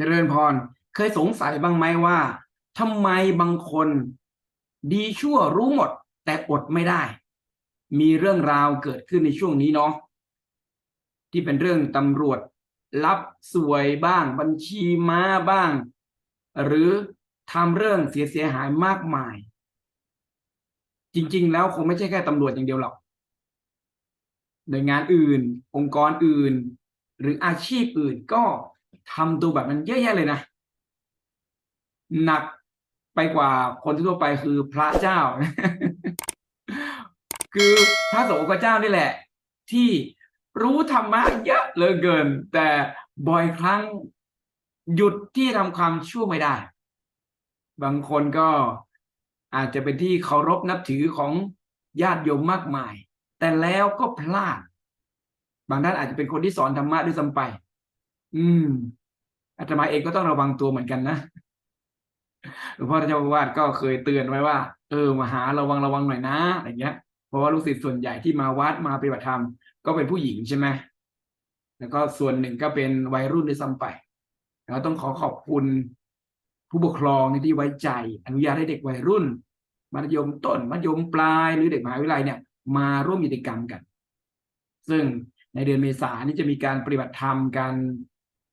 เจริญพร เคยสงสัยบ้างไหมว่าทำไมบางคน ดีชั่วรู้หมด แต่อดไม่ได้ มีเรื่องราวเกิดขึ้นในช่วงนี้เนาะที่เป็นเรื่องตำรวจรับสวยบ้าง บัญชีม้าบ้าง หรือทำเรื่องเสียเสียหายมากมาย จริง ๆ แล้วคงไม่ใช่แค่ตำรวจอย่างเดียวหรอกหน่วยงานอื่น องค์กรอื่น หรืออาชีพอื่นก็ ทำตัวแบบนั้นเยอะแยะเลยนะ หนักไปกว่าคนทั่วไปคือพระเจ้า คือพระสงฆ์เจ้านี่แหละ ที่รู้ธรรมะเยอะเหลือเกิน แต่บ่อยครั้งหยุดที่ทำความชั่วไม่ได้ บางคนก็อาจจะเป็นที่เคารพนับถือของญาติโยมมากมาย แต่แล้วก็พลาด บางท่านอาจจะเป็นคนที่สอนธรรมะด้วยซ้ำไป อืม อาตมาเองก็ต้องระวังตัวเหมือนกันนะหลวงพ่อเจ้าอาวาสก็เคยเตือนไว้ว่า เออมาหาระวังระวังหน่อยนะอะไรเงี้ย เพราะว่าลูกศิษย์ส่วนใหญ่ที่มาวัดมาปฏิบัติธรรมก็เป็นผู้หญิงใช่ไหมแล้วก็ส่วนหนึ่งก็เป็นวัยรุ่นด้วยซ้ำไปแล้วต้องขอขอบคุณผู้ปกครองที่ไว้ใจ อนุญาตให้เด็กวัยรุ่น มัธยมต้นมัธยมปลายหรือเด็กมหาวิทยาลัยเนี่ย มาร่วมกิจกรรมกัน ซึ่งในเดือนเมษานนี่จะมีการปฏิบัติธรรมกัน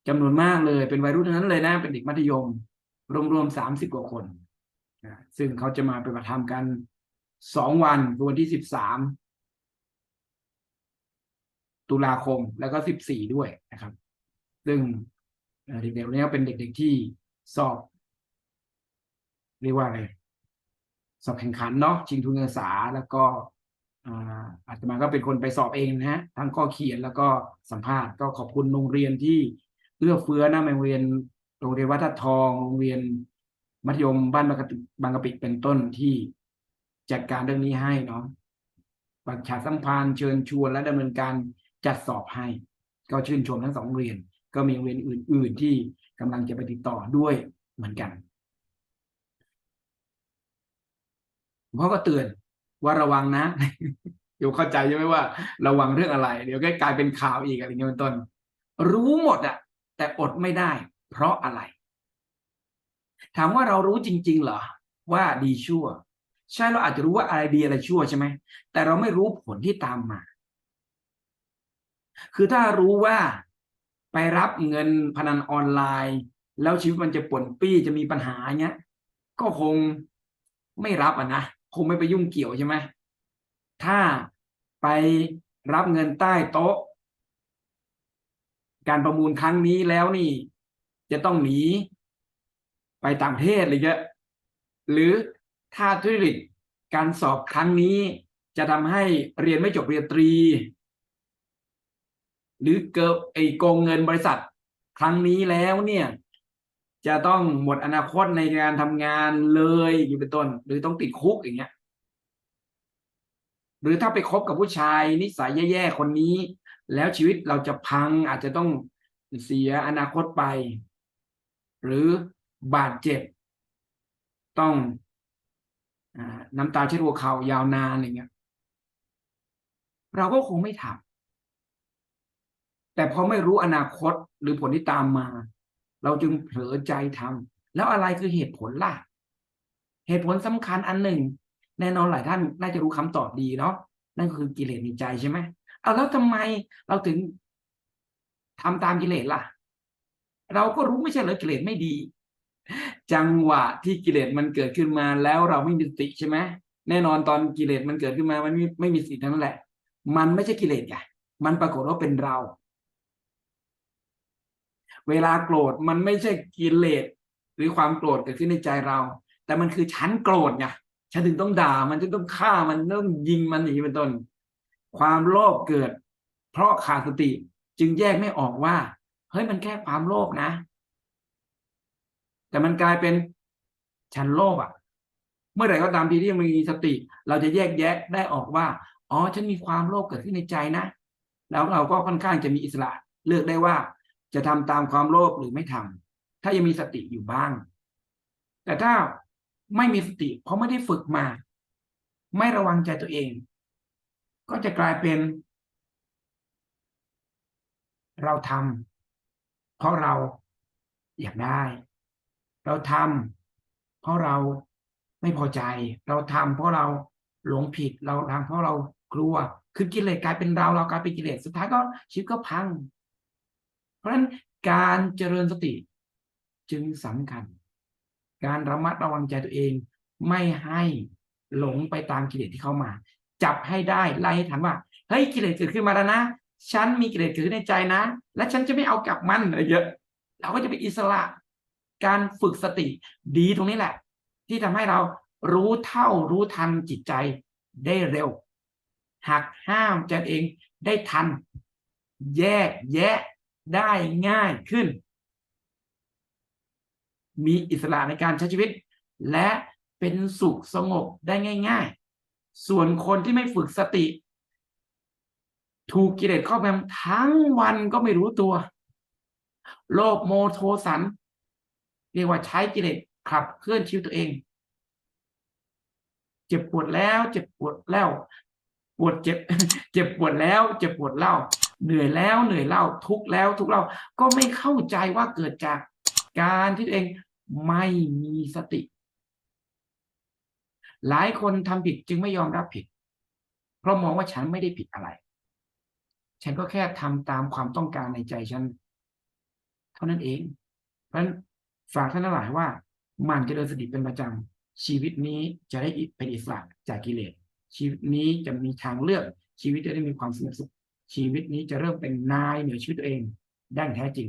จำนวนมากเลย เป็นวัยรุ่นทั้งนั้นเลยนะ เป็นเด็กมัธยม รวมๆสามสิบกว่าคนนะซึ่งเขาจะมาไปฏิบัติธรรมกันสองวันคือวันที่สิบสามตุลาคมแล้วก็สิบสี่ด้วยนะครับ ซึ่งเด็กๆเหล่านี้เป็นเด็ก ๆที่สอบ เรียกว่าอะไรสอบแข่งขันเนาะชิงทุนการศึกษาแล้วก็อาอาตมาก็เป็นคนไปสอบเองนะฮะทั้งข้อเขียนแล้วก็สัมภาษณ์ก็ขอบคุณโรงเรียนที่ เอื้อเฟื้อนะโรงเรียนโรงเรียนวัดทัดทองโรงเรียนมัธยมบ้านบางกะปิบางกะปิเป็นต้นที่จัดการเรื่องนี้ให้เนาะประชาสัมพันธ์เชิญชวนและดำเนินการจัดสอบให้ ก็ชื่นชมทั้งสองโรงเรียน ก็มีโรงเรียนอื่น ๆ ที่กำลังจะไปติดต่อด้วยเหมือนกันพ่อก็เตือนว่าระวังนะเดี๋ยวเข้าใจใช่ไหมว่า ระวังเรื่องอะไร เดี๋ยวก็กลายเป็นข่าวอีกอะไรเงี้ยเป็นต้น รู้หมดอะ แต่อดไม่ได้ เพราะอะไร ถามว่าเรารู้จริง ๆ เหรอ ว่าดีชั่ว ใช่เราอาจจะรู้ว่าอะไรดีอะไรชั่วใช่ไหมแต่เราไม่รู้ผลที่ตามมา คือถ้ารู้ว่าไปรับเงินพนันออนไลน์ แล้วชีวิตมันจะป่นปี้จะมีปัญหาเงี้ย ก็คงไม่รับอะนะคงไม่ไปยุ่งเกี่ยวใช่ไหมถ้าไปรับเงินใต้โต๊ะ การประมูลครั้งนี้แล้วนี่ จะต้องหนี ไปต่างประเทศเลยเยอะหรือถ้าทุจริตการสอบครั้งนี้ จะทำให้เรียนไม่จบปริญญาตรี หรือเกิดไอ้โกงเงินบริษัท ครั้งนี้แล้วเนี่ย จะต้องหมดอนาคตในการทำงานเลยอยู่เป็นต้น หรือต้องติดคุกอย่างเงี้ยหรือถ้าไปคบกับผู้ชายนิสัยแย่ๆคนนี้ แล้วชีวิตเราจะพังอาจจะต้องเสียอนาคตไป หรือบาดเจ็บ ต้องอน้ำตาเช็ดหัวเข่ายาวนานอะไรเงี้ยเราก็คงไม่ทำแต่พอไม่รู้อนาคตหรือผลที่ตามมา เราจึงเผลอใจทำแล้วอะไรคือเหตุผลล่ะ เหตุผลสำคัญอันหนึ่ง แน่นอนหลายท่านน่าจะรู้คำตอบดีเนาะนั่นคือกิเลสในใจใช่ไหม เอาแล้วทำไมเราถึงทำตามกิเลสล่ะ เราก็รู้ไม่ใช่เหรอกิเลสไม่ดี จังหวะที่กิเลสมันเกิดขึ้นมาแล้วเราไม่มีสติใช่ไหมแน่นอนตอนกิเลสมันเกิดขึ้นมา มันไม่ไม่มีสติทั้งนั้นแหละ มันไม่ใช่กิเลสไงมันปรากฏว่าเป็นเรา เวลาโกรธมันไม่ใช่กิเลสหรือความโกรธเกิดขึ้นในใจเรา แต่มันคือฉันโกรธไงฉันถึงต้องด่ามันจึงต้องฆ่ามันต้องยิงมันอย่างนี้เป็นต้น ความโลภเกิด เพราะขาดสติจึงแยกไม่ออกว่า เฮ้ยมันแค่ความโลภนะ แต่มันกลายเป็นฉันโลภอะ เมื่อไหร่ก็ตามทีที่มีสติ เราจะแยกแยะได้ออกว่า อ๋อฉันมีความโลภเกิดขึ้นในใจนะ แล้วเราก็ค่อนข้างจะมีอิสระ เลือกได้ว่า จะทำตามความโลภหรือไม่ทำถ้ายังมีสติอยู่บ้าง แต่ถ้าไม่มีสติเพราะไม่ได้ฝึกมา ไม่ระวังใจตัวเอง ก็จะกลายเป็น เราทำเพราะเราอยากได้ เราทำเพราะเราไม่พอใจ เราทำเพราะเราหลงผิดเราทำเพราะเรากลัว คือกิเลสกลายเป็นเราเรากลายเป็นกิเลสสุดท้ายก็ชีวิตก็พัง เพราะฉะนั้นการเจริญสติจึงสำคัญ การระมัดระวังใจตัวเอง ไม่ให้หลงไปตามกิเลสที่เข้ามา จับให้ได้ไล่ให้ทันว่าเฮ้ยกิเลสเกิดขึ้นมาแล้วนะฉันมีกิเลสเกิดขึ้นในใจนะ และฉันจะไม่เอากลับมันอะไรเยอะ เราก็จะเป็นอิสระ การฝึกสติดีตรงนี้แหละ ที่ทำให้เรารู้เท่ารู้ทันจิตใจได้เร็วหักห้ามใจเองได้ทัน แยกแยะได้ง่ายขึ้น มีอิสระในการใช้ชีวิต และเป็นสุขสงบได้ง่ายๆ ส่วนคนที่ไม่ฝึกสติ ถูกกิเลสครอบงำทั้งวันก็ไม่รู้ตัว โลภโมโทสัน เรียกว่าใช้กิเลสขับเคลื่อนชีวิตตัวเอง เจ็บปวดแล้ว เจ็บปวดแล้ว ปวดเจ็บ เจ็บปวดแล้ว เจ็บปวดเล่า เหนื่อยแล้วเหนื่อยเล่า ทุกข์แล้ว ทุกข์เล่าก็ไม่เข้าใจว่าเกิดจากการที่ตัวเองไม่มีสติ หลายคนทำผิดจึงไม่ยอมรับผิด เพราะมองว่าฉันไม่ได้ผิดอะไร ฉันก็แค่ทำตามความต้องการในใจฉัน เท่านั้นเอง เพราะฉะนั้นฝากท่านทั้งหลายว่า มันจะเจริญสติเป็นประจำชีวิตนี้จะได้เป็นอิสระจากกิเลสชีวิตนี้จะมีทางเลือก ชีวิตจะได้มีความสงบสุข ชีวิตนี้จะเริ่มเป็นนายเหนือชีวิตตัวเองได้แท้จริง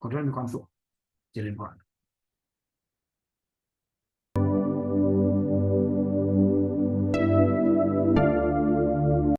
คนเริ่มมีความสุข เจริญพร